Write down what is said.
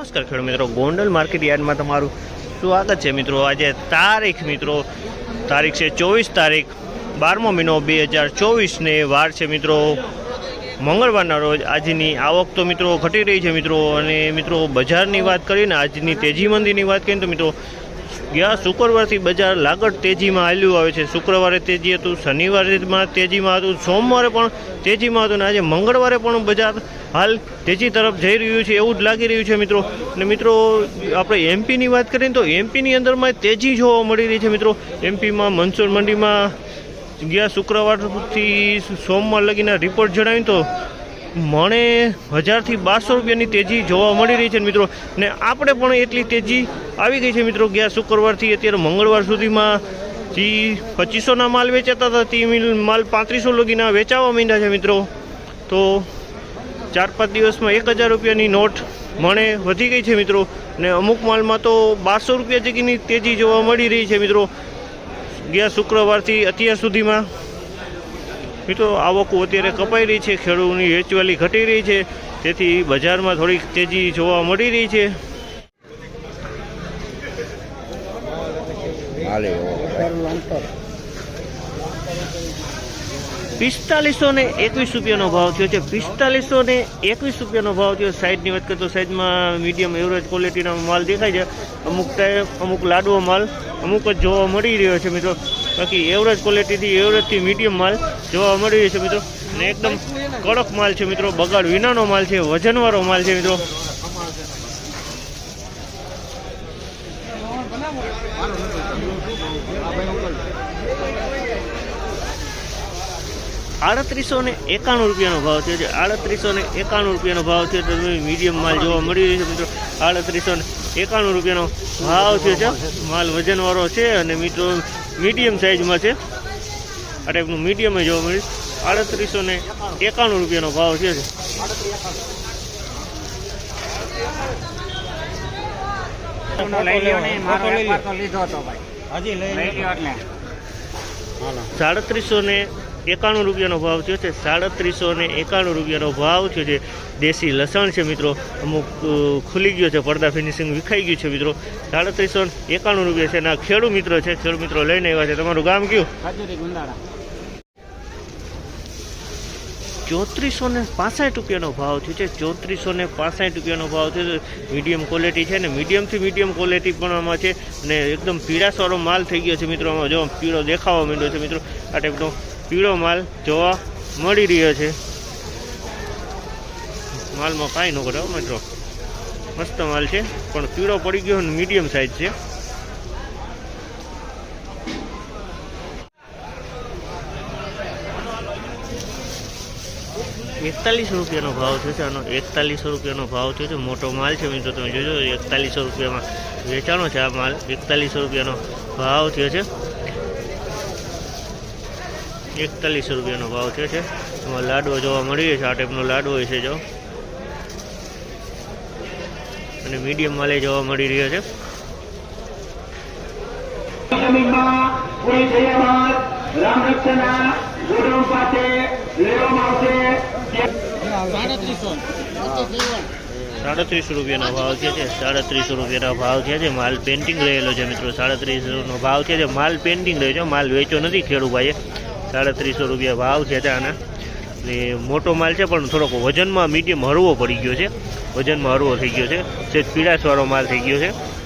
નમસ્કાર ખેડૂત મિત્રો. ગોંડલ માર્કેટ યાર્ડમાં તમારું સ્વાગત છે મિત્રો. આજે તારીખ મિત્રો, તારીખ છે ચોવીસ તારીખ, બારમો મહિનો બે હજાર ચોવીસને વાર છે મિત્રો. મંગળવારના રોજ આજની આવક તો મિત્રો ઘટી રહી છે મિત્રો. અને મિત્રો બજારની વાત કરીએ ને આજની તેજી મંદીની વાત કરીએ તો મિત્રો ગયા શુક્રવારથી બજાર લાગડ તેજીમાં હાલ્યું આવે છે. શુક્રવારે તેજી હતું શનિવારેમાં તેજીમાં હતું, સોમવારે પણ તેજીમાં હતું અને આજે મંગળવારે પણ બજાર હાલ તેજી તરફ જઈ રહ્યું છે એવું જ લાગી રહ્યું છે મિત્રો. અને મિત્રો, આપણે એમપીની વાત કરીએ તો એમપીની અંદરમાં તેજી જોવા મળી રહી છે મિત્રો. એમપીમાં મનસુર મંડીમાં ગયા શુક્રવારથી સોમવાર લગીના રિપોર્ટ જણાવ્યું તો મણે હજારથી બારસો રૂપિયાની તેજી જોવા મળી રહી છે મિત્રો. ને આપણે પણ એટલી તેજી આવી ગઈ છે મિત્રો ગયા શુક્રવારથી અત્યારે મંગળવાર સુધીમાં જે પચીસોના માલ વેચાતા હતા, તે માલ પાંત્રીસો લગીના વેચાવા માંડ્યા છે મિત્રો. તો ચાર પાંચ દિવસમાં એક હજાર રૂપિયાની નોટ મણે વધી ગઈ છે મિત્રો. ને અમુક માલમાં તો બારસો રૂપિયા જગીની તેજી જોવા મળી રહી છે મિત્રો. ગયા શુક્રવારથી અત્યાર સુધીમાં મિત્રો આવકો અત્યારે કપાઈ રહી છે ખેડૂતની વેચવાલી ઘટી રહી છે તેથી બજારમાં થોડીક તેજી જોવા મળી રહી છે. પિસ્તાલીસો ને એકવીસ રૂપિયાનો ભાવ થયો છે પિસ્તાલીસો ને એકવીસ રૂપિયાનો ભાવ થયો. સાઈડની વાત કરતો સાઈડમાં મીડિયમ એવરેજ ક્વોલિટીનો માલ દેખાય છે. અમુક ટાઈમ અમુક લાડવો માલ અમુક જ જોવા મળી રહ્યો છે મિત્રો. બાકી એવરેજ ક્વોલિટીથી એવરેજથી મીડિયમ માલ જોવા મળી રહ્યો છે મિત્રો. અને એકદમ કડક માલ છે મિત્રો. બગાડ વિનાનો માલ છે. વજનવાળો માલ છે મિત્રો. આડત્રીસો ને એકાણું રૂપિયાનો ભાવ થયો છે. આડત્રીસો ને એકાણું રૂપિયાનો ભાવ થયો તો તમે મીડિયમ માલ જોવા મળી રહ્યો છે મિત્રો. આડત્રીસો ને એકાણું રૂપિયાનો ભાવ થયો છે. માલ વજનવાળો છે અને મિત્રો મીડિયમ સાઇઝમાં છે. આ ટાઈપનું મીડિયમ જોવા મળે આડત્રીસો ને એકાણું રૂપિયાનો ભાવ છે. સાડત્રીસો ને એકાણું રૂપિયાનો ભાવ થયો છે સાડત્રીસો ને એકાણું રૂપિયાનો ભાવ થયો છે. દેશી લસણ છે મિત્રો અમુક ખુલી ગયો છે પડદા ફિનિશિંગ વિખાઈ ગયું છે મિત્રો. સાડત્રીસો એકાણું રૂપિયા છે. અને આ ખેડૂ મિત્રો છે ખેડૂ મિત્રો લઈને આવ્યા છે. તમારું ગામ કયું? ચોત્રીસો ને પાસઠ રૂપિયાનો ભાવ થયો છે. ચોત્રીસો ને પાસઠ રૂપિયાનો ભાવ થયો છે. મીડિયમ ક્વોલિટી છે ને મીડિયમથી મીડિયમ ક્વોલિટી પણ આમાં છે. અને એકદમ પીળાસવાળો માલ થઈ ગયો છે મિત્રો. આમાં જો પીળો દેખાવા માંડ્યો છે મિત્રો. આ ટાઈપનો પીળો માલ જોવા મળી રહ્યો છે. માલમાં કાંઈ ન કરો મિત્રો? મસ્ત માલ છે, પણ પીળો પડી ગયો ને મીડિયમ સાઇઝ છે. એકતાલીસ રૂપિયાનો ભાવ થયો છે, આનો એકતાલીસો રૂપિયાનો ભાવ થયો છે. મોટો માલ છે, મિત્રો, તમે જોજો, એકતાલીસો રૂપિયામાં વેચાણો છે આ માલ. એકતાલીસો રૂપિયાનો ભાવ થયો છે. એકતાલીસો રૂપિયાનો ભાવ થયો છે. એમાં લાડવો જોવા મળી છે, આ ટાઈપનો લાડવો છે જો. અને મીડિયમ માલે જોવા મળી રહ્યો છે. સાડત્રીસો રૂપિયાનો ભાવ છે છે, સાડત્રીસો રૂપિયાનો ભાવ છે છે. માલ પેન્ટિંગ રહેલો છે મિત્રો સાડત્રીસોનો ભાવ છે. માલ પેન્ટિંગ રહ્યો છે માલ વેચ્યો નથી ખેડૂભાઈએ સાડત્રીસો રૂપિયા ભાવ છે ત્યાં આના. ને મોટો માલ છે, પણ થોડોક વજનમાં મીડિયમ હળવો પડી ગયો છે. વજનમાં હળવો થઈ ગયો છે. સેજ પીળાશવાળો માલ થઈ ગયો છે.